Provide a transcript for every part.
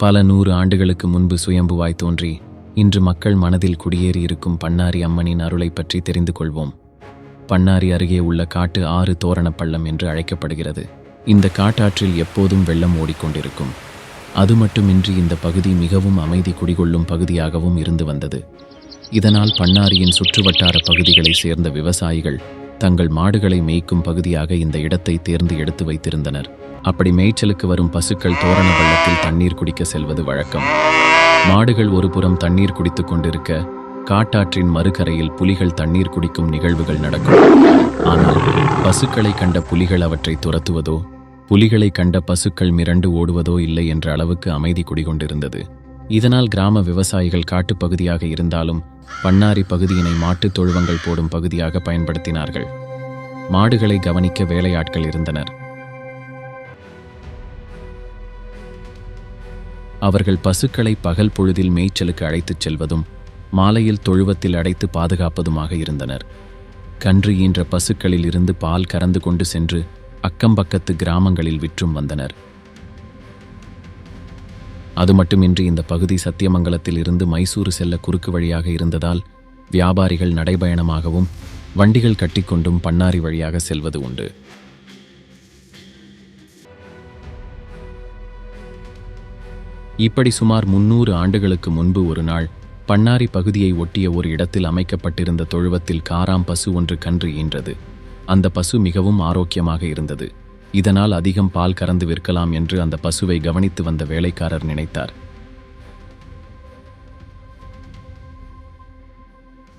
பல நூறு ஆண்டுகளுக்கு முன்பு சுயம்புவாய் தோன்றி இன்று மக்கள் மனதில் குடியேறி இருக்கும் பண்ணாரி அம்மனின் அருளைப் பற்றி தெரிந்து கொள்வோம். பண்ணாரி அருகே உள்ள காட்டு ஆறு தோரணப்பள்ளம் என்று அழைக்கப்படுகிறது. இந்த காட்டாற்றில் எப்போதும் வெள்ளம் ஓடிக்கொண்டிருக்கும். அது மட்டுமின்றி இந்த பகுதி மிகவும் அமைதி குடிகொள்ளும் பகுதியாகவும் இருந்து வந்தது. இதனால் பண்ணாரியின் சுற்றுவட்டார பகுதிகளைச் சேர்ந்த விவசாயிகள் தங்கள் மாடுகளை மேய்க்கும் பகுதியாக இந்த இடத்தை தேர்ந்து எடுத்து வைத்திருந்தனர். அப்படி மேய்ச்சலுக்கு வரும் பசுக்கள் தோரண பள்ளத்தில் தண்ணீர் குடிக்க செல்வது வழக்கம். மாடுகள் ஒருபுறம் தண்ணீர் குடித்துக் கொண்டிருக்க காட்டாற்றின் மறுகரையில் புலிகள் தண்ணீர் குடிக்கும் நிகழ்வுகள் நடக்கும். ஆனால் பசுக்களை கண்ட புலிகள் அவற்றை துரத்துவதோ புலிகளை கண்ட பசுக்கள் மிரண்டு ஓடுவதோ இல்லை என்ற அளவுக்கு அமைதி குடிகொண்டிருந்தது. இதனால் கிராம விவசாயிகள் காட்டுப்பகுதியாக இருந்தாலும் பண்ணாரி பகுதியினை மாட்டுத் தொழுவங்கள் போடும் பகுதியாக பயன்படுத்தினார்கள். மாடுகளை கவனிக்க வேலையாட்கள் இருந்தனர். அவர்கள் பசுக்களை பகல் பொழுதில் மேய்ச்சலுக்கு அழைத்துச் செல்வதும் மாலையில் தொழுவத்தில் அடைத்து பாதுகாப்பதுமாக இருந்தனர். கன்று ஈன்ற பசுக்களில் இருந்து பால் கறந்து கொண்டு சென்று அக்கம்பக்கத்து கிராமங்களில் விற்றும் வந்தனர். அது மட்டுமின்றி இந்த பகுதி சத்தியமங்கலத்தில் இருந்து மைசூரு செல்ல குறுக்கு வழியாக இருந்ததால் வியாபாரிகள் நடைபயணமாகவும் வண்டிகள் கட்டிக்கொண்டும் பண்ணாரி வழியாக செல்வது உண்டு. இப்படி சுமார் முன்னூறு ஆண்டுகளுக்கு முன்பு ஒரு நாள் பண்ணாரி பகுதியை ஒட்டிய ஒரு இடத்தில் அமைக்கப்பட்டிருந்த தொழுவத்தில் காராம் பசு ஒன்று கன்று ஈன்றது. அந்த பசு மிகவும் ஆரோக்கியமாக இருந்தது. இதனால் அதிகம் பால் கறந்து விற்கலாம் என்று அந்த பசுவை கவனித்து வந்த வேலைக்காரர் நினைத்தார்.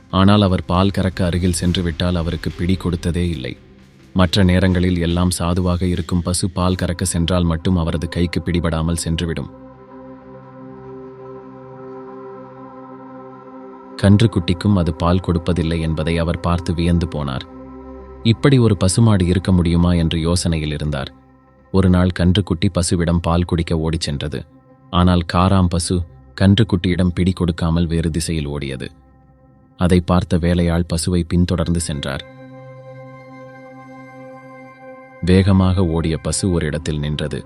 ஆனால் அவர் பால் கறக்க அருகில் சென்றுவிட்டால் அவருக்கு பிடி கொடுத்ததே இல்லை. மற்ற நேரங்களில் எல்லாம் சாதுவாக இருக்கும் பசு பால் கறக்க சென்றால் மட்டும் அவரது கைக்கு பிடிபடாமல் சென்றுவிடும். கன்றுக்குட்டிக்கும் அது பால் கொடுப்பதில்லை என்பதை அவர் பார்த்து வியந்து போனார். இப்படி ஒரு பசுமாடு இருக்க முடியுமா என்று யோசனையில் இருந்தார். ஒரு நாள் கன்றுக்குட்டி பசுவிடம் பால் குடிக்க ஓடிச் சென்றது. ஆனால் காராம் பசு கன்றுக்குட்டியிடம் பிடி கொடுக்காமல் வேறு திசையில் ஓடியது. அதை பார்த்த வேலையாள் பசுவை பின்தொடர்ந்து சென்றார். வேகமாக ஓடிய பசு ஒரு இடத்தில் நின்றது.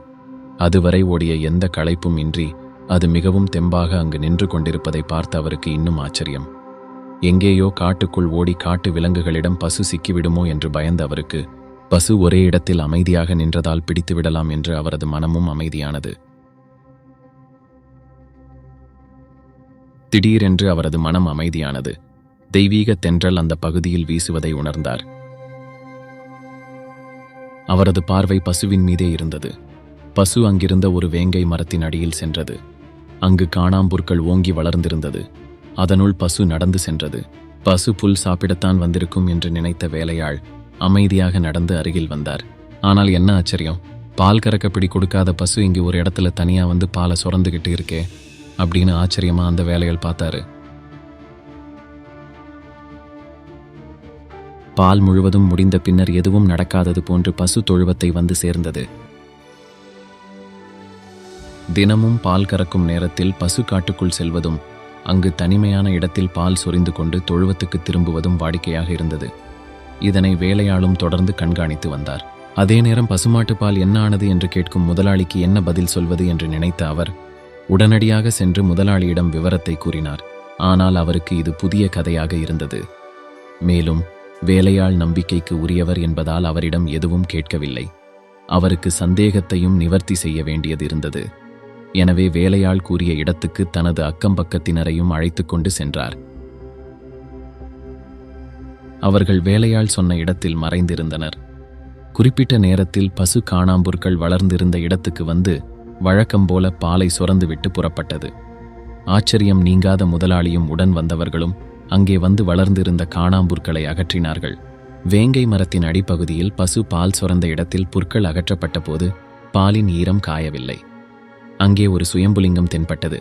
அதுவரை ஓடிய எந்த களைப்பும் இன்றி அது மிகவும் தெம்பாக அங்கு நின்று கொண்டிருப்பதை பார்த்து அவருக்கு இன்னும் ஆச்சரியம். எங்கேயோ காட்டுக்குள் ஓடி காட்டு விலங்குகளிடம் பசு சிக்கிவிடுமோ என்று பயந்த அவருக்கு பசு ஒரே இடத்தில் அமைதியாக நின்றதால் பிடித்து விடலாம் என்று அவரது மனமும் அமைதியானது. திடீரென்று அவரது மனம் அமைதியானது. தெய்வீக தென்றல் அந்த பகுதியில் வீசுவதை உணர்ந்தார். அவரது பார்வை பசுவின் மீதே இருந்தது. பசு அங்கிருந்த ஒரு வேங்கை மரத்தின் அடியில் சென்றது. அங்கு காணாம்புற்கள் ஓங்கி வளர்ந்திருந்தது. அதனுள் பசு நடந்து சென்றது. பசு புல் சாப்பிடத்தான் வந்திருக்கும் என்று நினைத்த வேலையாள் அமைதியாக நடந்து அருகில் வந்தார். ஆனால் என்ன ஆச்சரியம்? பால் கறக்க பிடி கொடுக்காத பசு இங்கு ஒரு இடத்துல தனியா வந்து பாலை சுரந்துகிட்டு இருக்கே அப்படின்னு ஆச்சரியமா அந்த வேலையாள் பார்த்தாரு. பால் முழுவதும் முடிந்த பின்னர் எதுவும் நடக்காதது போன்று பசு தொழுவத்தை வந்து சேர்ந்தது. தினமும் பால் கறக்கும் நேரத்தில் பசு காட்டுக்குள் செல்வதும் அங்கு தனிமையான இடத்தில் பால் சொரிந்து கொண்டு தொழுவத்துக்கு திரும்புவதும் வாடிக்கையாக இருந்தது. இதனை வேலையாளும் தொடர்ந்து கண்காணித்து வந்தார். அதே நேரம் பசுமாட்டு பால் என்ன ஆனது என்று கேட்கும் முதலாளிக்கு என்ன பதில் சொல்வது என்று நினைத்த அவர் உடனடியாக சென்று முதலாளியிடம் விவரத்தை கூறினார். ஆனால் அவருக்கு இது புதிய கதையாக இருந்தது. மேலும் வேலையாள் நம்பிக்கைக்கு உரியவர் என்பதால் அவரிடம் எதுவும் கேட்கவில்லை. அவருக்கு சந்தேகத்தையும் நிவர்த்தி செய்ய வேண்டியது இருந்தது. எனவே வேலையாள் கூறிய இடத்துக்கு தனது அக்கம்பக்கத்தினரையும் பக்கத்தினரையும் கொண்டு சென்றார். அவர்கள் வேலையாள் சொன்ன இடத்தில் மறைந்திருந்தனர். குறிப்பிட்ட நேரத்தில் பசு காணாம்புற்கள் வளர்ந்திருந்த இடத்துக்கு வந்து வழக்கம் போல பாலை சுரந்துவிட்டு புறப்பட்டது. ஆச்சரியம் நீங்காத முதலாளியும் உடன் வந்தவர்களும் அங்கே வந்து வளர்ந்திருந்த காணாம்புற்களை அகற்றினார்கள். வேங்கை மரத்தின் அடிப்பகுதியில் பசு பால் சுரந்த இடத்தில் புற்கள் அகற்றப்பட்ட போது பாலின் ஈரம் காயவில்லை. அங்கே ஒரு சுயம்புலிங்கம் தென்பட்டது.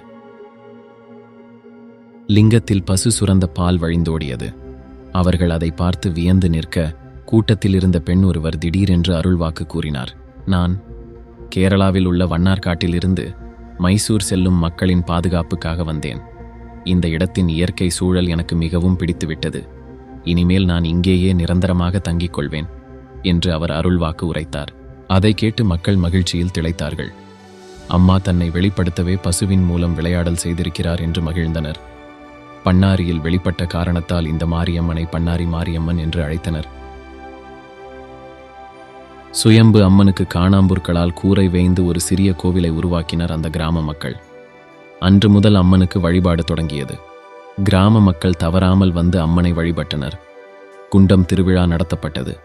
லிங்கத்தில் பசு சுரந்த பால் வழிந்தோடியது. அவர்கள் அதை பார்த்து வியந்து நிற்க கூட்டத்தில் இருந்த பெண் ஒருவர் திடீரென்று அருள்வாக்கு கூறினார். நான் கேரளாவில் உள்ள வண்ணார்காட்டிலிருந்து மைசூர் செல்லும் மக்களின் பாதுகாப்புக்காக வந்தேன். இந்த இடத்தின் இயற்கை சூழல் எனக்கு மிகவும் பிடித்துவிட்டது. இனிமேல் நான் இங்கேயே நிரந்தரமாக தங்கிக் கொள்வேன் என்று அவர் அருள்வாக்கு உரைத்தார். அதை கேட்டு மக்கள் மகிழ்ச்சியில் திளைத்தார்கள். அம்மா தன்னை வெளிப்படுத்தவே பசுவின் மூலம் விளையாடல் செய்திருக்கிறார் என்று மகிழ்ந்தனர். பண்ணாரியில் வெளிப்பட்ட காரணத்தால் இந்த மாரியம்மனை பண்ணாரி மாரியம்மன் என்று அழைத்தனர். சுயம்பு அம்மனுக்கு காணாம்புற்களால் கூரை வேய்ந்து ஒரு சிறிய கோவிலை உருவாக்கினர் அந்த கிராம மக்கள். அன்று முதல் அம்மனுக்கு வழிபாடு தொடங்கியது. கிராம மக்கள் தவறாமல் வந்து அம்மனை வழிபட்டனர். குண்டம் திருவிழா நடத்தப்பட்டது.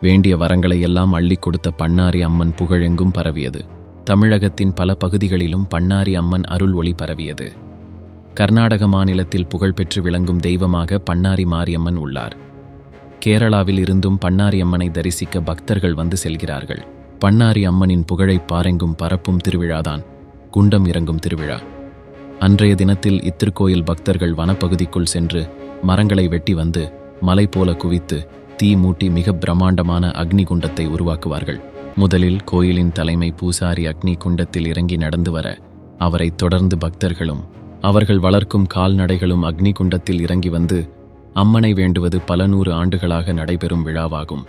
வேண்டிய வரங்களை எல்லாம் அள்ளிக் கொடுத்த பண்ணாரி அம்மன் புகழெங்கும் பரவியது. தமிழகத்தின் பல பகுதிகளிலும் பண்ணாரி அம்மன் அருள் ஒளி பரவியது. கர்நாடக மாநிலத்தில் புகழ்பெற்று விளங்கும் தெய்வமாக பண்ணாரி மாரியம்மன் உள்ளார். கேரளாவில் இருந்தும் பண்ணாரி அம்மனை தரிசிக்க பக்தர்கள் வந்து செல்கிறார்கள். பண்ணாரி அம்மனின் புகழை பாரெங்கும் பரப்பும் திருவிழாதான் குண்டம் இறங்கும் திருவிழா. அன்றைய தினத்தில் இத்திருக்கோயில் பக்தர்கள் வனப்பகுதிக்குள் சென்று மரங்களை வெட்டி வந்து மலை போல குவித்து தீ மூட்டி மிக பிரம்மாண்டமான அக்னி குண்டத்தை உருவாக்குவார்கள். முதலில் கோயிலின் தலைமை பூசாரி அக்னி குண்டத்தில் இறங்கி நடந்து வர அவரை தொடர்ந்து பக்தர்களும் அவர்கள் வளர்க்கும் கால்நடைகளும் அக்னி குண்டத்தில் இறங்கி வந்து அம்மனை வேண்டுவது பல நூறு ஆண்டுகளாக நடைபெறும் விழாவாகும்.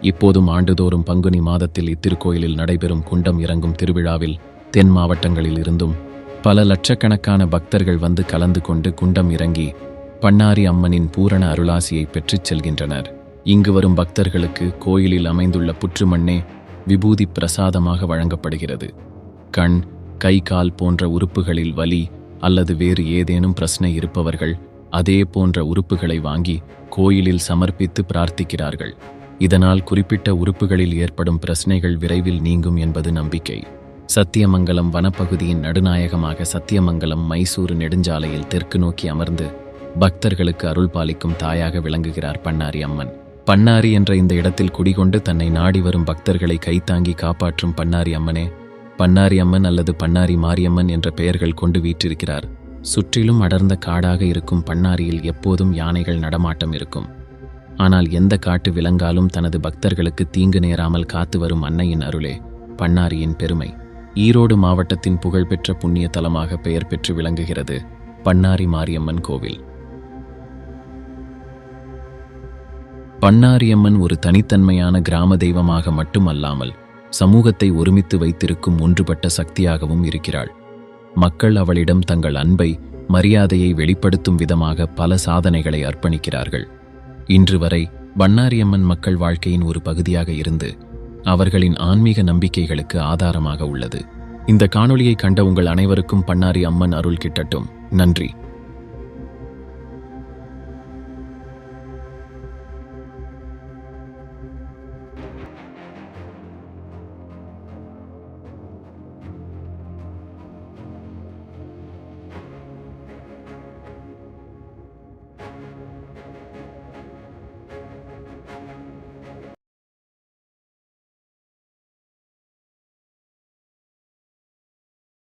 இப்போதும் ஆண்டுதோறும் பங்குனி மாதத்தில் இத்திருக்கோயிலில் நடைபெறும் குண்டம் இறங்கும் திருவிழாவில் தென் மாவட்டங்களில் இருந்தும் பல லட்சக்கணக்கான பக்தர்கள் வந்து கலந்து கொண்டு குண்டம் இறங்கி பண்ணாரி அம்மனின் பூரண அருளாசியை பெற்றுச் செல்கின்றனர். இங்கு வரும் பக்தர்களுக்கு கோயிலில் அமைந்துள்ள புற்றுமண்ணே விபூதி பிரசாதமாக வழங்கப்படுகிறது. கண் கை கால் போன்ற உறுப்புகளில் வலி அல்லது வேறு ஏதேனும் பிரச்சனை இருப்பவர்கள் அதே போன்ற உறுப்புகளை வாங்கி கோயிலில் சமர்ப்பித்து பிரார்த்திக்கிறார்கள். இதனால் குறிப்பிட்ட உறுப்புகளில் ஏற்படும் பிரச்சனைகள் விரைவில் நீங்கும் என்பது நம்பிக்கை. சத்தியமங்கலம் வனப்பகுதியின் நடுநாயகமாக சத்தியமங்கலம் மைசூரு நெடுஞ்சாலையில் தெற்கு நோக்கி அமர்ந்து பக்தர்களுக்கு அருள் பாலிக்கும் தாயாக விளங்குகிறார் பண்ணாரி அம்மன். பண்ணாரி என்ற இந்த இடத்தில் குடிகொண்டு தன்னை நாடி வரும் பக்தர்களை கைத்தாங்கி காப்பாற்றும் பண்ணாரி அம்மனே பண்ணாரி அம்மன் அல்லது பண்ணாரி மாரியம்மன் என்ற பெயர்கள் கொண்டு வீற்றிருக்கிறார். சுற்றிலும் அடர்ந்த காடாக இருக்கும் பண்ணாரியில் எப்போதும் யானைகள் நடமாட்டம் இருக்கும். ஆனால் எந்த காட்டு விலங்காலும் தனது பக்தர்களுக்கு தீங்கு நேராமல் காத்து வரும் அன்னையின் அருளே பண்ணாரியின் பெருமை. ஈரோடு மாவட்டத்தின் புகழ்பெற்ற புண்ணிய தலமாக பெயர் பெற்று விளங்குகிறது பண்ணாரி மாரியம்மன் கோவில். பண்ணாரியம்மன் ஒரு தனித்தன்மையான கிராம தெய்வமாக மட்டுமல்லாமல் சமூகத்தை ஒருமித்து வைத்திருக்கும் ஒன்றுபட்ட சக்தியாகவும் இருக்கிறாள். மக்கள் அவளிடம் தங்கள் அன்பை மரியாதையை வெளிப்படுத்தும் விதமாக பல சாதனைகளை அர்ப்பணிக்கிறார்கள். இன்று வரை பண்ணாரியம்மன் மக்கள் வாழ்க்கையின் ஒரு பகுதியாக இருந்து அவர்களின் ஆன்மீக நம்பிக்கைகளுக்கு ஆதாரமாக உள்ளது. இந்த காணொளியை கண்ட உங்கள் அனைவருக்கும் பண்ணாரி அம்மன் அருள் கிட்டட்டும். நன்றி.